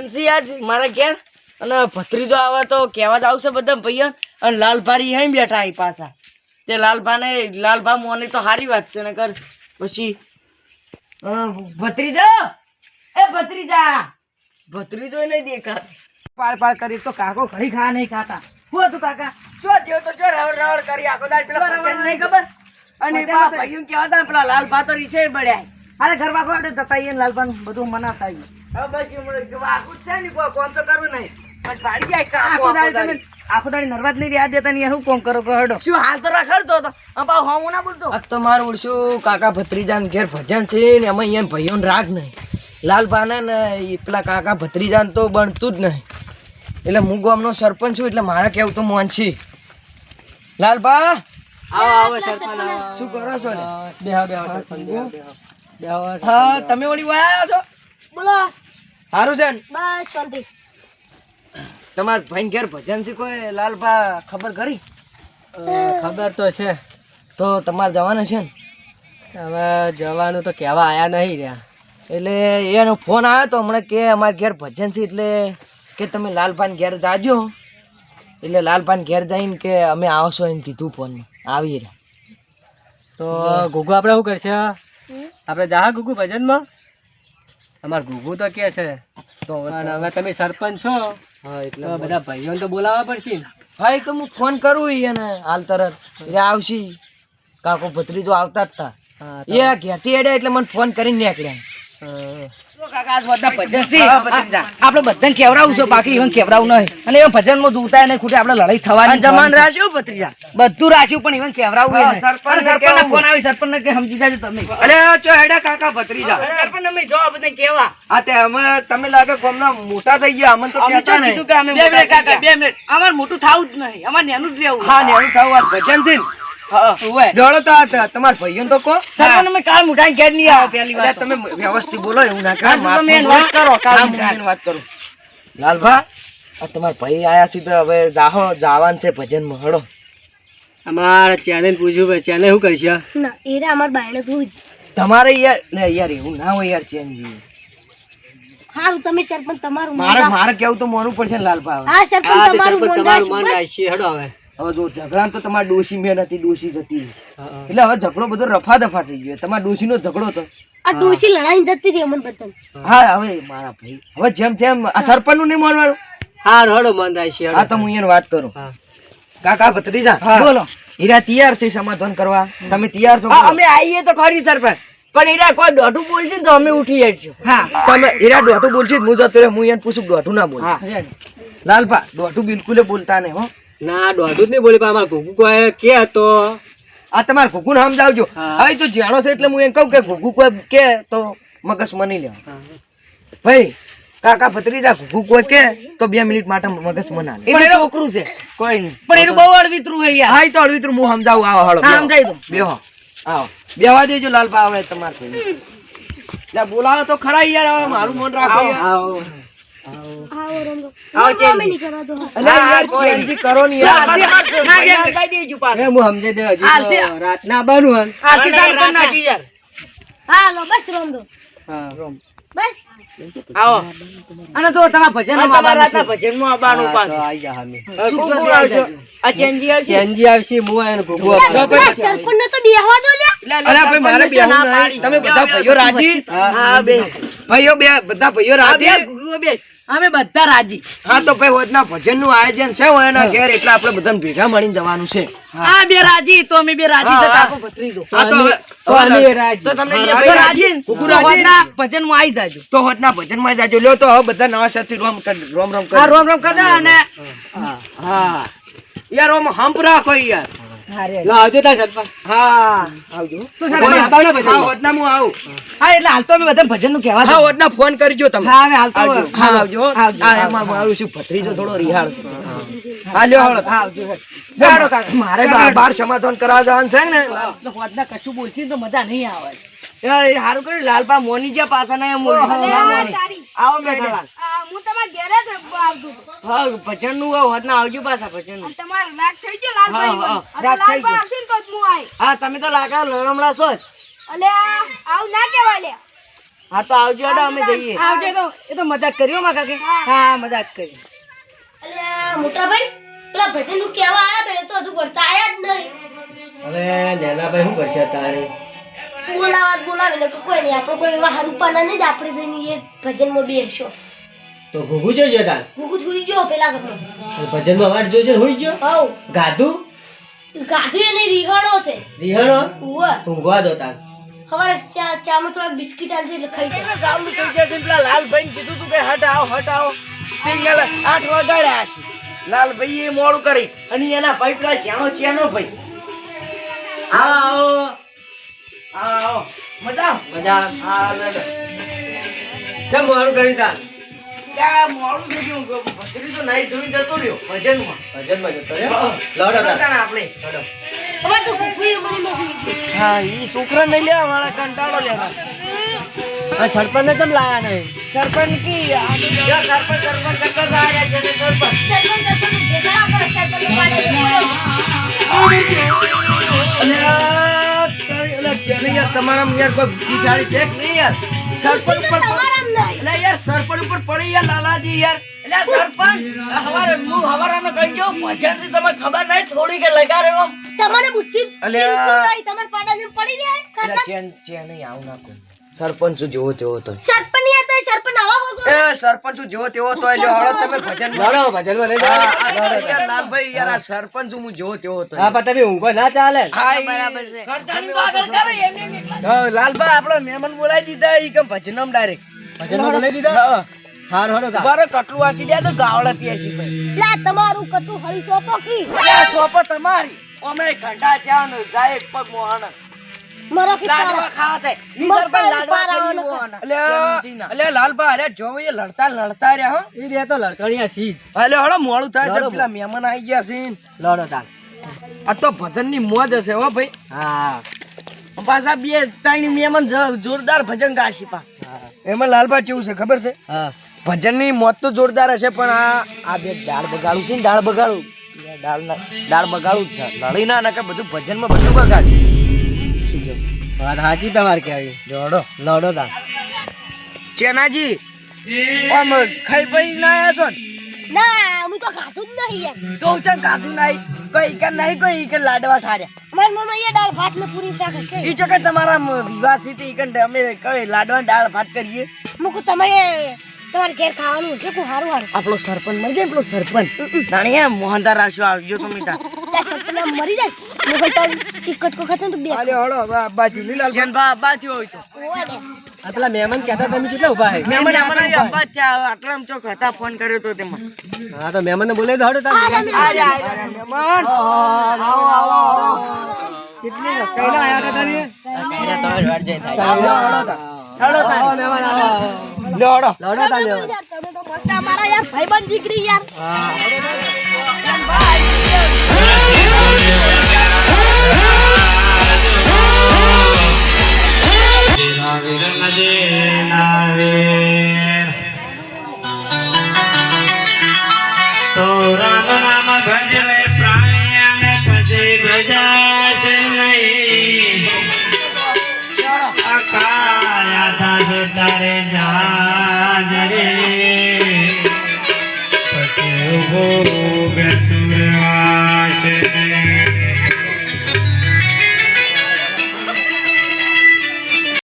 NC આજ મારા ઘેર. અને ભત્રીજો આવે તો કહેવા જ આવશે બધા ભૈયા અને લાલભારી અહીં બેઠા અહીં પાછા. તે લાલભાને લાલભા મોને તો સારી વાત છે ને કર પછી ભત્રીજો? એ ભત્રીજા! ભત્રીજો નહીં દેખાત. પાળ પાળ કરી તો કાકો ઘણી ખા નહીં ખાતા. હું તું કાકા? જો જેવો તો જો રવડ રવડ કરી આખો દાડ પેલા પચન નહીં ખબર? અને બા ભાઈઓ કેવા હતા પેલા લાલભા તો રીસે પડ્યા અરે ઘર એટલે જતા લાલભાન બધું મનાતા આખું છે ને દાડી દાડી. તમે આખો દાડી નરવા જ નહીં રહ્યા દેતા યાર હું કોમ કરો કહો શું હાલ તો રખડતો હતો. અપા હું ના બોલતો? આજ તો મારું ઓળશું કાકા ભત્રીજાન ઘેર ભજન છે ને એમાં અહીંયા ભાઈઓને રાગ નહીં. લાલભાને ને પેલા કાકા ભત્રીજાન તો બનતું જ નહીં. એટલે હું ગામનો સરપંચ છું એટલે મારા કેવું તો મોનસી લાલભા આવો આવો સરપંચ શું કરો છો લે? બેહો બેહો સરપંચ બેહો બેહો બેહો હા તમે ઓળી વાય આવ્યા છો? બોલો. સારું છે ને? બસ શાંતિ. તમારા ભાઈ ઘેર ભજન છે કોઈ? લાલભા ખબર કરી? ખબર તો છે. તો તમારે જવાનું છે ને? હવે જવાનું તો કહેવા આયા નહીં રહ્યા. એટલે એનો ફોન આવ્યો તો હમણાં કે અમારે ઘેર ભજન છે એટલે કે તમે લાલપાન ઘેર જાજો. એટલે લાલપાન ઘેર જઈને કે અમે આવશો એમ કીધું ફોન આવી રહ્યા. તો ગુગુ આપણે શું કરશે? આપણે જા ગુગુ ભજનમાં? અમાર ગુગુ તો કે છે. તો હવે તમે સરપંચ છો હા એટલે બધા ભાઈઓને તો બોલાવવા પડશે. ભાઈ હા એ તો હું ફોન કરું એને હાલ તરત. એ આવશી. કાકો ભત્રીજો આવતા જ તા. હા એ ઘેરથી એટલે મને ફોન કરીને નીકળ્યા. કાકા આજ બધા ભજન છે. આપણે બધાને કેવડાવું છે બાકી even કેવડાવું નહીં. અને એ ભજનમાં જોતા નહીં ખોટી આપડે લડાઈ થવાની જમાન રાખ્યો ભત્રીજા. બધું રાખ્યું પણ even કેવડાવું સરપંચ સરપંચ ફોન આવી સરપંચ ને સમજી જાજો તમે. અરે ચો હેડા કાકા ભત્રીજા. સરપંચ અમે જો બધા કેવા. હા તે અમે તમે લાગે ગામના મોટા થઈ ગયા અમને તો કહેતા નહીં. કે અમે બે મિનિટ કાકા બે મિનિટ. અમાર મોટું થાવું જ નહીં. અમાર નેનું જ રહેવું. હા નેનું થવું આ ભજન છે ને. તો તમારા તો કહો સરપંચ અમે કાલ મુઠાઈ ઘેર નહીં આવો પહેલી અરે તમે વ્યવસ્થિત બોલો એવું ના હા, તમે વાત કરો, કાલ મુઠાઈ. વાત કરું. લાલભા આ તમારા ભાઈ આયા છે તો હવે જાહો જાવાન છે ભજનમાં હળો અમારે ચેનલ પૂછ્યું ભાઈ ચેનલ શું કરશે? ના એ અમાર બાયણે તું તમારે યાર લે યાર એવું ના હોય યાર ચેનજી. હારું તમે સરપંચ તમારું મારે મારે કેવું તો મોનું પડશે ને લાલભા હા સરપંચ તમારું મન હેડો હવે. હવે જો ઝઘડા તો તમારા ડોશી મેં નથી ડોશી જતી. એટલે હવે ઝઘડો બધો રફા દફા થઈ ગયો. તમારા ડોશીનો ઝઘડો તો આ ડોશી લડાઈ જતી રહી અમન બદલ હા. હવે મારા ભાઈ. હવે જેમ જેમ આ સરપંચનું નહીં માનવાનું? હા રડો મંદાય છે હા તો હું એને વાત કરું. કાકા ભત્રીજા બોલો. હીરા તૈયાર છે સમાધાન કરવા? તમે તૈયાર છો? અમે આવીએ તો ખરી સરપંચ. પણ એરા કોઈ દોઢું બોલશે ને તો અમે ઉઠી જઈશું. હા. તમે હીરા દોઢું બોલશે હું જતો રહ્યો હું એને પૂછું દોઢું ના બોલ. લાલપા દોઢું બિલકુલ બોલતા નહીં હો. ના દોઢું જ નહીં બોલી પણ અમારા ગુગુ કોઈ કે તો આ તમારે ઘુગુને સમજાવજો. હા. હવે તો જાણો છે એટલે હું એમ કહું કે ઘુગુ કોઈ કે તો મગજ મની લેવા ભાઈ કાકા ભત્રીજા ઘુગુ કોઈ કે તો બે મિનિટ માટે મગજ મના લે એનું છોકરું છે. કોઈ નહીં. પણ એનું બહુ અળવિતરું યાર. હા તો અળવિતરું હું સમજાવું. આવો હળો હા સમજાવી દો બેહો. આવો. બેહવા દેજો લાલપા આવે તમારે બોલાવો તો ખરા યાર મારું મન રાખો યાર. રમો હું રમ. બસ. આવો. અને તમારા ભજન તમારા આવવાનું જા અમે. આ ચેનજી આવશે? ચેનજી આવશે હું ગુગુ તો બેહવા દો લે, અરે ભાઈ મારે ના તમે બધા ભાઈઓ રાજી? હા બે. ભાઈઓ બે બધા ભાઈઓ રાજી? બે બેસ. અમે બધા રાજી. હા તો ભાઈ હોજના ભજનનું આયોજન છે એના ઘેર એટલે આપણે બધા ભેગા મળીને જવાનું છે. આ બે રાજી તો અમે બે રાજી છે કાકો ભત્રીજો હા તો અમે રાજી. તો તમને હા, તો રાજી. ને કુકુ તો રાજી. આવી જાજો. તો હોજના ભજનમાં જાજો. લ્યો તો હવે બધા નવા સાથે રોમ કર- રોમ રોમ હા રોમ રોમ અને હા. યાર ઓમ હંપ રાખો યાર. આવજો તાર સરપંચ. હા. આવજો. તો તમે સરપંચ, આવવાના બધા? હા હોજના હું આવું. હા એટલે હાલ તો અમે બધા ભજનનું કહેવા હા દો ફોન કરજો તમે. હા અમે હાલ તો હા આવજો. આવજો, હા એમાં મારું શું ભત્રીજો થોડો રિહાળ છે. હા લ્યો હળો આવજો મારે બાર બાર સમાધાન કરાવવા જવાનું છે ને? હોદના કશું બોલતી તો મજા નહીં આવે. યાર, હારું કર્યું. લાલપા મોની જ્યાં પાછા ના મોની. આવો બેઠા. ઘેરે જ આવતો હા ભજનનું હોત ના આવજો પાછા ભજનનું તમારો રાગ થઈ ગયો લાલભાઈ હા, હા, આ તો રાગ થઈ લાલભાઈ આવશે ને તો હું આય. હા તમે તો લાગા લડમડા છો જ. અલે આ ના કહેવાય લે. હા તો આવજો હેડો અમે જઈએ. આવજે. તો એ તો મજાક કર્યો માં કાકે. હા. મજાક કરી. અલ્યા મોટા ભાઈ પેલા ભજનનું કેવા આવ્યા તો એ તો હજુ પડતા આયા જ નહીં. હવે નેનાભાઈ શું કરશે તારે બોલાવા બોલાવે ને કોઈ નહીં. આપણે કોઈ એવા હારું પાના નહીં જ આપણે જઈને એ ભજનમાં બેસશો. તો ઘૂઘું જોઈશે તાર. ભૂખું થઈ ગયો પેલા ઘરમાં. ભજનમાં વાટ જોઈશે હોઈ ગયો. હવ. ગાધું? ગાધું એને રીહણો છે. રીહણો ઉવા. ઊંઘવા દો તાર. હવારે ચા ચામાં થોડાક બિસ્કિટ આલજો એટલે ખાઈ જાય. એટલે સારું થઈ જશે પેલા લાલભાઈ ને કીધું તું કે હટ આવો હટ આવો સિગ્નલ આઠ વાગાડ્યા હશે લાલભાઈ એ મોડું કરી અને એના ભાઈ પેલા ચેનો ચેનો ભાઈ. આવો આવો. આવો મજા? મજા. હા ચમ મોડું કરી તાર? ત્યાં મોડું થઈ ગયું. ભત્રી તો નહીં જોઈ જતો રહ્યો ભજનમાં. ભજનમાં જતો રહ્યો? લડો આપણે. લડો. અમારે તો કુકુએ મને મોકલી હા ઈ છોકરા નહીં લેવા વાળા કંટાળો લેવા આ સરપંચને કેમ લાયા નહીં? સરપંચ કી? આ જો સરપંચ સરપંચ કરતા હતા આ રહ્યા સરપંચ. સરપંચ સરપંચ દેખાડા કરો સરપંચ પાડે અલ્યા તારી અલ્યા ચેને યાર તમારા યાર કોઈ બુદ્ધિશાળી છે કે નહીં યાર? સરપંચ પર તમારા એટલે યાર સરપંચ ઉપર પડી યાર લાલાજી યાર. એટલે સરપંચ હવારે હું હવારાનો કહી ગયો ભજનથી તમને ખબર નહીં થોડી કે લગા રહ્યો તમારે બુદ્ધિ અલ્યા. તમાર પાડા જેમ પડી રહ્યા કાકા. ચેન ચેન આવું ના કોઈ સરપંચ જેવો તેવો તો. સરપંચ નહીં તો એ સરપંચ આવા હોગો એ સરપંચ જેવો તેવો તો એટલે હળો તમે ભજન લડો ભજનમાં નહીં હા, યાર લાલભાઈ યાર આ સરપંચ હું જેવો તેવો તો હા પણ તમે ઊંઘો ના ચાલે. હા બરાબર છે. લાલભાઈ આપણે મહેમાન બોલાવી દીધા ઈ કેમ ભજનમ ડાયરેક્ટ ભજનમાં બોલાવી દીધા હા. હાર હળો તાર બારે કટલું વાંચી દે તો ગાવડા પીએસી ભાઈ તમારું કટુ હળી સોપો કી. આ સોપો તમારી. અમે ઘંટા ત્યાં જાય એક પગ મોહન. મારો કી લાડવા ખાવા થાય ઈ મસ્ત લાડવા પારાવાનો ખાઈ મોહન અલે અલે લાલભા અરે જો એ લડતા લડતા રહ્યા હો. એ બે તો લડકણિયા સીજ અલે હળો મોડું થાય છે. પેલા મહેમાન આવી ગયા છે. લડો તાર. આ તો ભજનની મોજ હશે હો ભાઈ. હા. પાછા બે ત્રણ મેમન જોરદાર ભજન ગાશી પા. એમાં લાલબા કેવું છે ખબર છે? ભજનની મોત તો જોરદાર હશે પણ આ આ બે દાળ બગાડું છે ને દાળ બગાડું. દાળ દાળ બગાડું જ લડી ના નાખે બધું ભજનમાં બધું બગાડશે. શું કેવું વાત સાચી તમારે કહેવી લડો. લડો તા ચેનાજી આમ ખાઈ પઈ ના આવ્યા છો ને? ના હું તો ખાધું જ નહીં યાર તો ચમ કાધું નહીં? કઈ કે નહીં કોઈ કે લાડવા ઠાર્યા? મારી મમ્મી એ દાળ ભાત ને પૂરી શાક છે ઈ ચોકે તમારા વિવાસી થી કે અમે કઈ લાડવા દાળ ભાત કરીએ? મુકુ તમે તમારે ઘેર ખાવાનું છે કુ હારું હારું? આપણો સરપંચ મળી જાય આપણો સરપંચ. એમ મોહનદાર રાશો આવજો તમે ત્યાં સરપંચ મરી જાય? મુકલ તો ટિકટ કો ખાતે તો બે. અરે હળો બાજુ લીલાલ જેન બા બાજુ હોય તો. ઓય ને આ પેલા મહેમાન કહેતા તમે કેટલા ઊભા હે? મહેમાન મને મને અબ્બા ત્યાં આટલામ ચોક હતા ફોન કર્યો તો તેમાં. હા તો મહેમાનને હળો તાર આરે આરે મહેમાન. આવો આવો કેટલી કઈલા આયા હતા તમે? હળો આવો તાર મહેમાન આવો લોડો લોડો તા મહેમાન તમે તો મસ્ત અમારા યાર ભાઈબંધ દીકરી યાર. તો તારે જાજ રે પછી